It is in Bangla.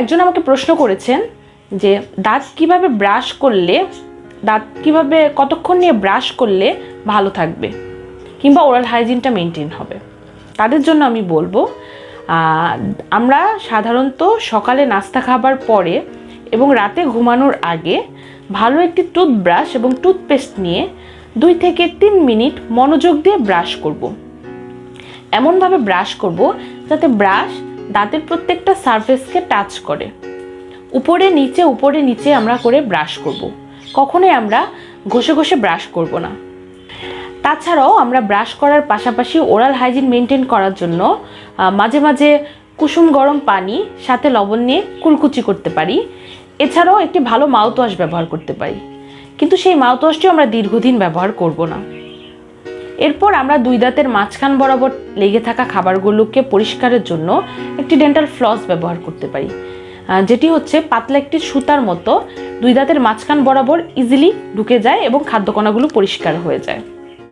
একজন আমাকে প্রশ্ন করেছেন যে, দাঁত কীভাবে ব্রাশ করলে, দাঁত কীভাবে, কতক্ষণ নিয়ে ব্রাশ করলে ভালো থাকবে কিংবা ওরাল হাইজিনটা মেনটেন হবে তাদের জন্য আমি বলব আমরা সাধারণত সকালে নাস্তা খাবার পরে এবং রাতে ঘুমানোর আগে ভালো একটি টুথব্রাশ এবং টুথপেস্ট নিয়ে দুই থেকে তিন মিনিট মনোযোগ দিয়ে ব্রাশ করব। এমনভাবে ব্রাশ করব যাতে ব্রাশ দাঁতের প্রত্যেকটা সারফেসকে টাচ করে। উপরে, নিচে উপরে, নিচে আমরা করে ব্রাশ করব। কখনোই আমরা ঘষে ঘষে ব্রাশ করব না। তাছাড়াও আমরা ব্রাশ করার পাশাপাশি ওরাল হাইজিন মেনটেন করার জন্য মাঝে মাঝে কুসুম গরম পানি, সাথে লবণ নিয়ে কুলকুচি করতে পারি। এছাড়াও একটি ভালো মাউথওয়াশ ব্যবহার করতে পারি। কিন্তু সেই মাউথওয়াশটিও আমরা দীর্ঘদিন ব্যবহার করব না। এরপর আমরা দুই দাঁতের মাঝখান বরাবর লেগে থাকা খাবারগুলোকে পরিষ্কারের জন্য একটি ডেন্টাল ফ্লস ব্যবহার করতে পারি যেটি হচ্ছে পাতলা একটি সুতার মতো দুই দাঁতের মাঝখান বরাবর ইজিলি ঢুকে যায় এবং খাদ্যকণাগুলো পরিষ্কার হয়ে যায়।